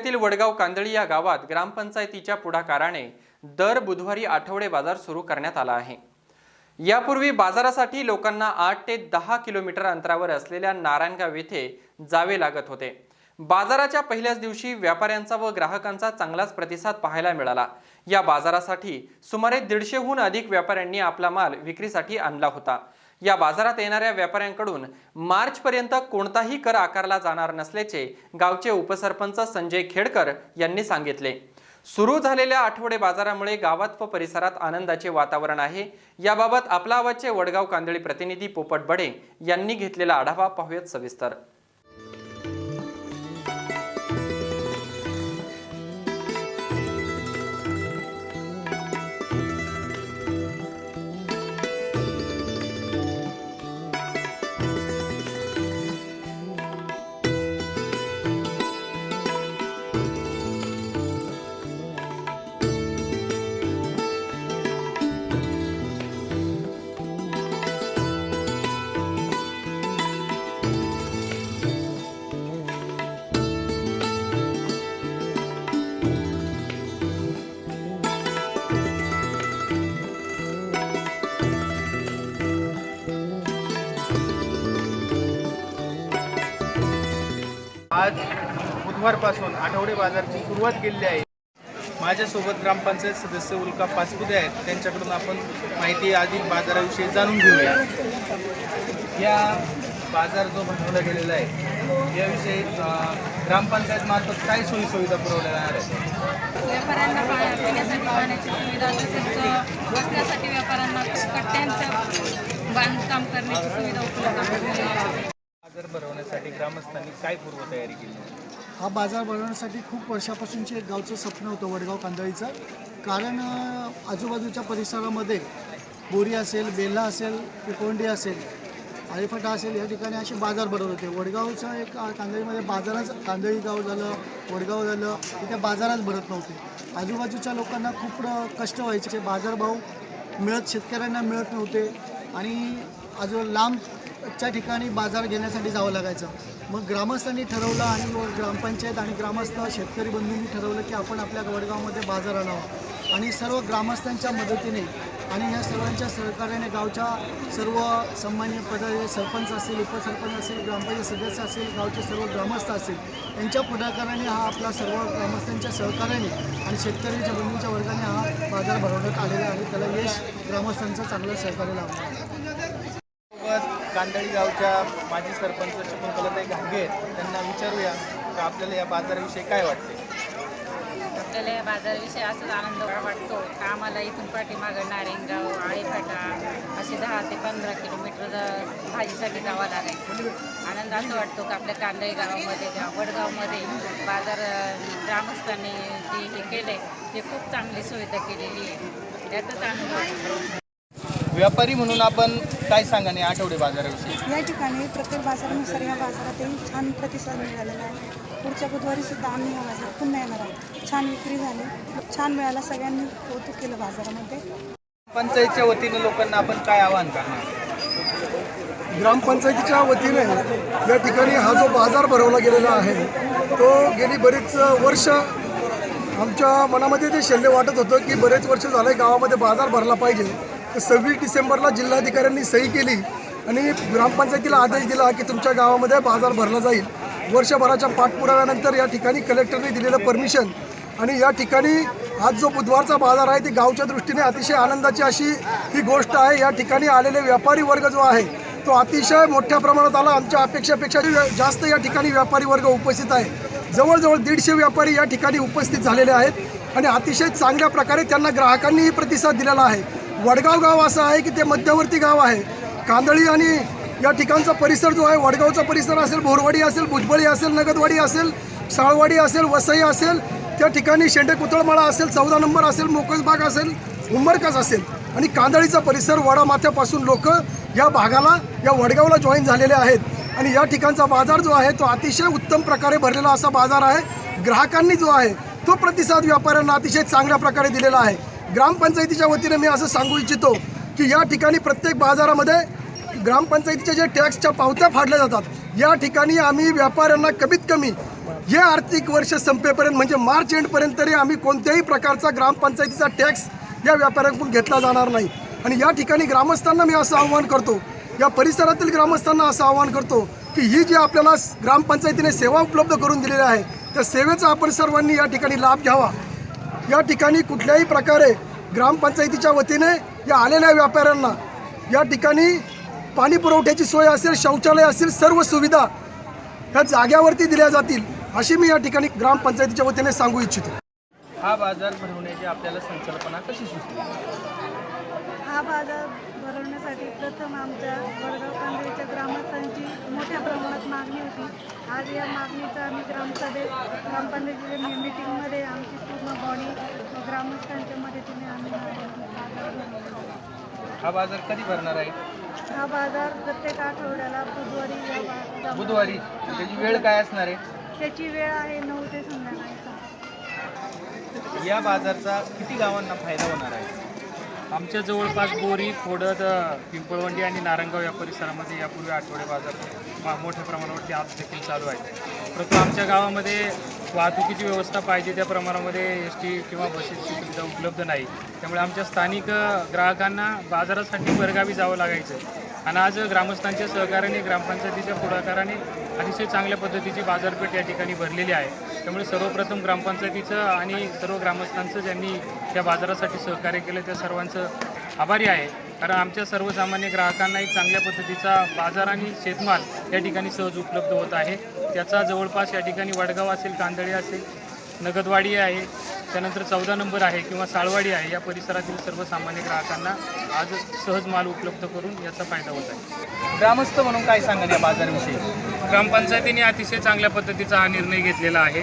तालुक्यातील वडगाव कांदळी या गावात ग्रामपंचायतीच्या पुढाकाराने दर बुधवारी आठवडे बाजार सुरू करण्यात आला आहे. यापूर्वी बाजारासाठी लोकांना आठ ते दहा किलोमीटर अंतरावर असलेल्या नारायणगाव येथे जावे लागत होते. बाजाराच्या पहिल्याच दिवशी व्यापाऱ्यांचा व ग्राहकांचा चांगलाच प्रतिसाद पाहायला मिळाला. या बाजारासाठी सुमारे दीडशेहून अधिक व्यापाऱ्यांनी आपला माल विक्रीसाठी आणला होता. या बाजारात येणाऱ्या व्यापाऱ्यांकडून मार्चपर्यंत कोणताही कर आकारला जाणार नसल्याचे गावचे उपसरपंच संजय खेडकर यांनी सांगितले. सुरू झालेल्या आठवडे बाजारामुळे गावात व परिसरात आनंदाचे वातावरण आहे. याबाबत आपला आवाजचे वडगाव कांदळी प्रतिनिधी पोपट बडे यांनी घेतलेला आढावा पाहूयात सविस्तर. बुधवारपासून आठवडे बाजारची सुरुवात केलेली आहे माझ्यासोबत ग्रामपंचायत सदस्य उल्का पाचपुते आहेत त्यांच्याकडून आपण माहिती अधिक बाजाराविषयी जाणून घेऊया या बाजार जो भरवला गेलेला आहे याविषयी ग्रामपंचायत मार्फत काय सोयी सुविधा पुरवल्या जाणार आहेत व्यापाऱ्यांना पिण्यासाठी पाण्याची सुविधा तसेच बसण्यासाठी व्यापाऱ्यांना कट्ट्यांचं बांधकाम करण्याची सुविधा उपलब्ध. बाजार भरवण्यासाठी ग्रामस्थांनी काय पूर्वतयारी केली? हा बाजार भरवण्यासाठी खूप वर्षापासूनचे एक गावचं स्वप्न होतं वडगाव कांदळीचं. कारण आजूबाजूच्या परिसरामध्ये बोरी असेल बेल्हा असेल पिकोंडी असेल आळीफाटा असेल या ठिकाणी असे बाजार बनवत होते. वडगावचं एक कांदळीमध्ये बाजारच कांदळी गाव झालं वडगाव झालं तिथे बाजारच भरत नव्हते. आजूबाजूच्या लोकांना खूप कष्ट व्हायचे. बाजारभाव मिळत शेतकऱ्यांना मिळत नव्हते. आणि आजू च्या ठिकाणी बाजार घेण्यासाठी जावं लागायचं. मग ग्रामस्थांनी ठरवलं आणि व ग्रामपंचायत आणि ग्रामस्थ शेतकरी बंधूंनी ठरवलं की आपण आपल्या वडगावमध्ये बाजार आणावा. आणि सर्व ग्रामस्थांच्या मदतीने आणि ह्या सर्वांच्या सहकार्याने गावच्या सर्व सन्मान्य पद सरपंच असतील उपसरपंच असेल ग्रामपंचायत सदस्य असेल गावचे सर्व ग्रामस्थ असतील यांच्या पुढाकाराने हा आपला सर्व ग्रामस्थांच्या सहकार्याने आणि शेतकऱ्यांच्या बंधूंच्या वर्गाने हा बाजार भरवण्यात आलेला आहे त्याला यश ग्रामस्थांचं चांगलं सहकार्य लाभलं कांदळी गावच्या माजी सरपंच शकुंतलाताई घांगे त्यांना विचारूया का आपल्याला या बाजाराविषयी काय वाटते? आपल्याला या बाजाराविषयी असाच आनंद वाटतो. का आम्हाला इथून पाठीमागं नारेंगाव आळीफाटा असे दहा ते पंधरा किलोमीटर भाजीसाठी जावं लागायचं. आनंद असं वाटतो का आपल्या कांदळी गावामध्ये वडगावमध्ये बाजार ग्रामस्थांनी जे हे केले ते खूप चांगली सुविधा केलेली आहे. याचाच आनंद वाटतो. व्यापारी म्हणून आपण काय सांगा नाही आठवडे बाजाराविषयी? या ठिकाणी प्रत्येक बाजारानुसार या बाजारातही छान प्रतिसाद मिळालेला आहे. पुढच्या बुधवारी सुद्धा आम्ही या बाजारात पुन्हा येणार आहोत. छान विक्री झाली. छान मिळाला सगळ्यांनी कौतुक केलं बाजारामध्ये. पंचायतच्या वतीनं लोकांना आपण काय आवाहन करणार? ग्रामपंचायतीच्या वतीने या ठिकाणी हा जो बाजार भरवला गेलेला आहे तो गेली बरीच वर्ष आमच्या मनामध्ये ते शल्य वाटत होतं की बरेच वर्ष झाले गावामध्ये बाजार भरला पाहिजे. तर सव्वीस डिसेंबरला जिल्हाधिकाऱ्यांनी सही केली आणि ग्रामपंचायतीला आदेश दिला की तुमच्या गावामध्ये बाजार भरला जाईल. वर्षभराच्या पाठपुराव्यानंतर या ठिकाणी कलेक्टरने दिलेलं परमिशन आणि या ठिकाणी आज जो बुधवारचा बाजार आहे ती गावच्या दृष्टीने अतिशय आनंदाची अशी ही गोष्ट आहे. या ठिकाणी आलेले व्यापारी वर्ग जो आहे तो अतिशय मोठ्या प्रमाणात आला. आमच्या अपेक्षापेक्षा जास्त या ठिकाणी व्यापारी वर्ग उपस्थित आहे. जवळजवळ दीडशे व्यापारी या ठिकाणी उपस्थित झालेले आहेत आणि अतिशय चांगल्या प्रकारे त्यांना ग्राहकांनीही प्रतिसाद दिलेला आहे. वडगाव गाव असं आहे की ते मध्यवर्ती गाव आहे. कांदळी आणि या ठिकाणचा परिसर जो आहे वडगावचा परिसर असेल भोरवाडी असेल भुजबळी असेल नगदवाडी असेल साळवाडी असेल वसई असेल त्या ठिकाणी शेंडे कुतळमाळा असेल चौदा नंबर असेल मोकसबाग असेल उंबरकास असेल. आणि कांदळीचा परिसर वडामाथ्यापासून लोक या भागाला या वडगावला जॉईन झालेले आहेत. आणि या ठिकाणचा बाजार जो आहे तो अतिशय उत्तम प्रकारे भरलेला असा बाजार आहे. ग्राहकांनी जो आहे तो प्रतिसाद व्यापाऱ्यांना अतिशय चांगल्या प्रकारे दिलेला आहे. ग्रामपंचायतीच्या वतीने मी असं सांगू इच्छितो की या ठिकाणी प्रत्येक बाजारामध्ये ग्रामपंचायतीच्या जे टॅक्सच्या पावत्या फाडल्या जातात या ठिकाणी आम्ही व्यापाऱ्यांना कमीत कमी हे आर्थिक वर्ष संपेपर्यंत म्हणजे मार्च एंडपर्यंत तरी आम्ही कोणत्याही प्रकारचा ग्रामपंचायतीचा टॅक्स या व्यापाऱ्यांकडून घेतला जाणार नाही. आणि या ठिकाणी ग्रामस्थांना मी असं आव्हान करतो या परिसरातील ग्रामस्थांना असं आवाहन करतो की ही जी आपल्याला ग्रामपंचायतीने सेवा उपलब्ध करून दिलेली आहे त्या सेवेचा आपण सर्वांनी या ठिकाणी लाभ घ्यावा. या ठिकाणी कुठल्याही प्रकारे ग्रामपंचायतीच्या वतीने या आलेल्या व्यापाऱ्यांना या ठिकाणी पाणी पुरवठ्याची सोय असेल शौचालय असेल सर्व सुविधा ह्या जाग्यावरती दिल्या जातील अशी मी या ठिकाणी ग्रामपंचायतीच्या वतीने सांगू इच्छितो. हा बाजार भरवण्याची आपल्याला संकल्पना कशी सुचली? हा बाजार भरवण्यासाठी प्रथम आमच्या वडगाव कांदळीच्या ग्रामस्थांची मोठ्या प्रमाणात मागणी होती. आज या मागणीचा आम्ही ग्रामसभेत ग्रामपंचायतीच्या मिटिंगमध्ये आमची पूर्ण बॉडी ग्रामस्थांच्या मदतीने आम्ही हा बाजार कधी भरणार आहे? हा बाजार प्रत्येक आठवड्याला बुधवारी या बुधवारी. त्याची वेळ काय असणार आहे? त्याची वेळ आहे नऊ ते संध्याकाळी या बाजारचा किती गावांना फायदा होणार आहे? आमच्या जवळपास बोरी खोडद पिंपळवंडी आणि नारंगाव या परिसरामध्ये यापूर्वी आठवडे बाजार मा- मोठ्या प्रमाणावरती आज देखील चालू आहे परंतु आमच्या गावामध्ये वाहतुकीची व्यवस्था पाहिजे त्या प्रमाणामध्ये एस टी किंवा बसेसची सुविधा उपलब्ध नाही. त्यामुळे आमच्या स्थानिक ग्राहकांना बाजारासाठी परगावी जावं लागायचं. आणि आज ग्रामस्थांच्या सहकार्याने ग्रामपंचायतीच्या पुढाकाराने अतिशय चांगल्या पद्धतीची बाजारपेठ या ठिकाणी भरलेली आहे. त्यामुळे सर्वप्रथम ग्रामपंचायतीचं आणि सर्व ग्रामस्थांचं ज्यांनी त्या बाजारासाठी सहकार्य केलं त्या सर्वांचं आभारी आहे. कारण आमच्या सर्वसामान्य ग्राहकांना एक चांगल्या पद्धतीचा बाजार आणि शेतमाल या ठिकाणी सहज उपलब्ध होत आहे. त्याचा जवळपास या ठिकाणी वडगाव असेल कांदळी असेल नगदवाडी आहे त्यानंतर चौदा नंबर आहे किंवा साळवाडी आहे या परिसरातील सर्वसामान्य ग्राहकांना आज सहज माल उपलब्ध करून याचा फायदा होत आहे. ग्रामस्थ म्हणून काय सांगाल या बाजाराविषयी? ग्रामपंचायतीने अतिशय चांगल्या पद्धतीचा हा निर्णय घेतलेला आहे.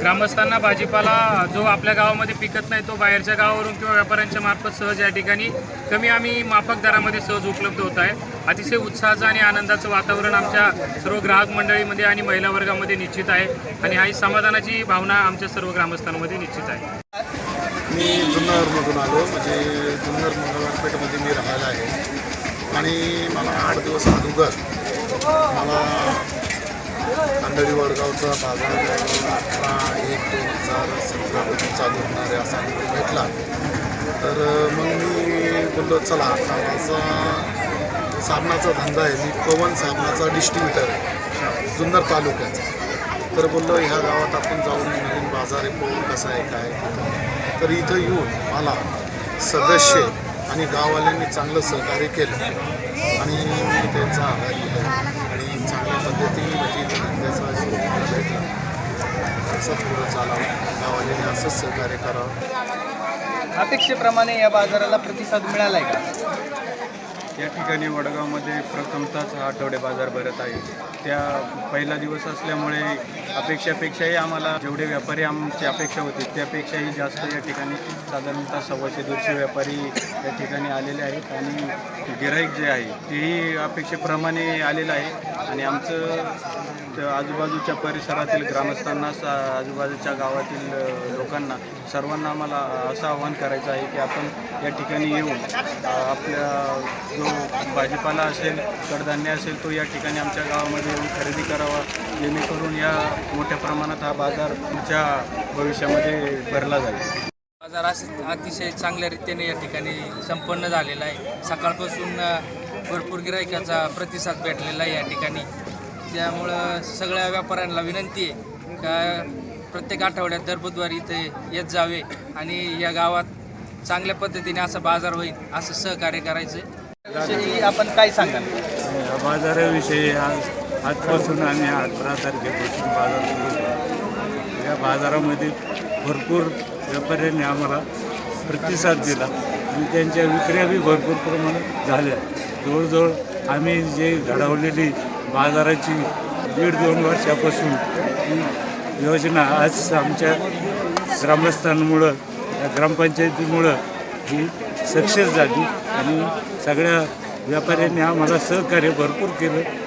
ग्रामस्थांना भाजीपाला जो आपल्या गावामध्ये पिकत नाही तो बाहेरच्या गावावरून किंवा व्यापाऱ्यांच्या मार्फत सहज या ठिकाणी कमी आम्ही माफक दरामध्ये सहज उपलब्ध होत आहे. अतिशय उत्साहाचं आणि आनंदाचं वातावरण आमच्या सर्व ग्राहक मंडळीमध्ये आणि महिला वर्गामध्ये निश्चित आहे आणि ही समाधानाची भावना आमच्या सर्व ग्रामस्थांमध्ये निश्चित आहे. मी जुन्नरमधून आलो. म्हणजे जुन्नर मंगळवारपेठमध्ये मी राहायला आहे. आणि मला आठ दिवस अगोदर मला खंडरी वडगावचा बाजार अठरा एक दोन हजार सतरापासून चालू होणार आहे असा अनुभव भेटला. तर मग मी बोललो चला आता माझा साबणाचा धंदा आहे. मी पवन साबणाचा डिस्ट्रीब्युटर आहे जुन्नर तालुक्याचा. तर बोललो ह्या गावात आपण जाऊन नवीन बाजार आहे पवन कसा आहे काय तर इथं येऊन मला सदस्य आणि गाववाल्यांनी चांगलं सहकार्य केलं. आणि मी त्यांचा आभारी आहे. आणि चांगल्या पद्धतीने म्हणजे इथं धंद्याचा स्कोप मला भेटला असंच पुढं चालावं. गाववाल्यांनी असंच सहकार्य करावं. अपेक्षेप्रमाणे या बाजाराला प्रतिसाद मिळाला आहे का? या ठिकाणी वडगावमध्ये प्रथमतःच हा आठवडे बाजार भरत आहे. त्या पहिला दिवस असल्यामुळे अपेक्षापेक्षाही आम्हाला जेवढे व्यापारी आमची अपेक्षा होती त्यापेक्षाही जास्त या ठिकाणी साधारणतः सव्वाशे दोनशे व्यापारी या ठिकाणी आलेले आहेत आणि गिराईक जे आहे तेही अपेक्षेप्रमाणे आलेलं आहे. आणि आमचं आजूबाजूच्या परिसरातील ग्रामस्थांना सा आजूबाजूच्या गावातील लोकांना सर्वांना आम्हाला असं आवाहन करायचं आहे की आपण या ठिकाणी येऊन आपल्या जो भाजीपाला असेल कडधान्य असेल तो या ठिकाणी आमच्या गावामध्ये येऊन खरेदी करावा जेणेकरून या मोठ्या प्रमाणात हा बाजार पुढच्या भविष्यामध्ये भरला जाईल. बाजार अस- अतिशय चांगल्या रीतीने या ठिकाणी संपन्न झालेला आहे. सकाळपासून भरपूर गिरायकाचा प्रतिसाद भेटलेला आहे या ठिकाणी. त्यामुळं सगळ्या व्यापाऱ्यांना विनंती आहे का प्रत्येक आठवड्यात दर बुधवारी इथे येत जावे आणि या गावात चांगल्या पद्धतीने असा बाजार होईल असं सहकार्य करायचं आपण काय सांगाल? बाजाराविषयी आज आजपासून आम्ही अठरा तारखेपासून बाजार सुरू या बाजारामध्ये भरपूर व्यापाऱ्यांनी आम्हाला प्रतिसाद दिला आणि त्यांच्या विक्र्याही भरपूर प्रमाणात झाल्या. जवळजवळ आम्ही जे घडवलेली बाजाराची दीड दोन वर्षापासून ही योजना आज आमच्या ग्रामस्थांमुळं या ग्रामपंचायतीमुळं ही सक्सेस झाली आणि सगळ्या व्यापाऱ्यांनी आम्हाला सहकार्य भरपूर केलं.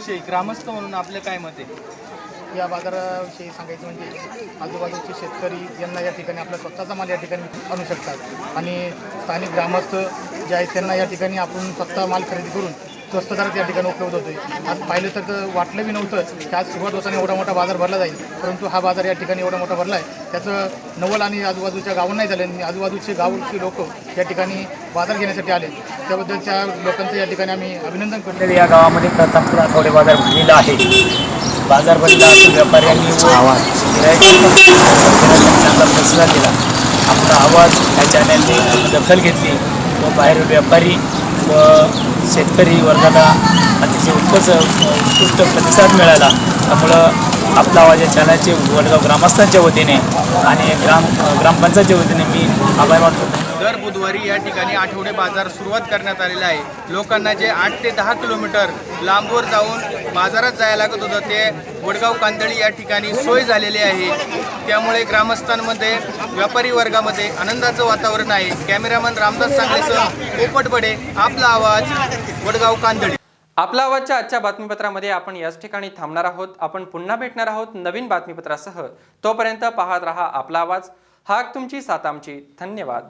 बाजाराविषयी ग्रामस्थ म्हणून आपलं काय मत आहे? या बाजाराविषयी सांगायचं म्हणजे आजूबाजूचे शेतकरी यांना या ठिकाणी आपला स्वतःचा माल या ठिकाणी आणू शकतात. आणि स्थानिक ग्रामस्थ जे आहेत त्यांना या ठिकाणी आपण स्वतः माल खरेदी करून स्वस्त दरात या ठिकाणी उपलब्ध होते आज पाहिलं तर वाटलं बी नव्हतं की आज सुरुवात होताना एवढा मोठा बाजार भरला जाईल. परंतु हा बाजार या ठिकाणी एवढा मोठा भरला आहे त्याचं नवल आणि आजूबाजूच्या गावांना नाही झालं. आणि आजूबाजूचे गावचे लोक या ठिकाणी बाजार घेण्यासाठी आले. त्याबद्दल त्या लोकांचं या ठिकाणी आम्ही अभिनंदन करतो. या गावामध्ये प्रथम आठवडे बाजार भरलेला आहे. बाजार भरला असून व्यापाऱ्यांनी चांगला प्रतिसाद दिला आपला आवाज या चॅनलने दखल घेतली व बाहेर व्यापारी व शेतकरी वर्गाला अतिशय उत्कर्ष उत्कृष्ट प्रतिसाद मिळाला. त्यामुळं आपला आवाज या चॅनलचे वडगाव ग्रामस्थांच्या वतीने आणि ग्राम ग्रामपंचायतच्या वतीने मी आभार मानतो. दर बुधवारी या ठिकाणी आठवडे बाजार सुरुवात करण्यात आलेला आहे. लोकांना जे आठ ते दहा किलोमीटर लांबवर जाऊन बाजारात जायला लागत होतं ते वडगाव कांदळी या ठिकाणी सोय झालेली आहे. त्यामुळे ग्रामस्थांमध्ये व्यापारी वर्गामध्ये आनंदाचं वातावरण आहे. कॅमेरामन रामदास सांगलेसह पोपट बडे आपला आवाज वडगाव कांदळी. आपला आवाजच्या आजच्या बातमीपत्रामध्ये आपण याच ठिकाणी थांबणार आहोत. आपण पुन्हा भेटणार आहोत नवीन बातमीपत्रासह. तोपर्यंत पाहत रहा आपला आवाज. हाक तुमची सात आमची. धन्यवाद.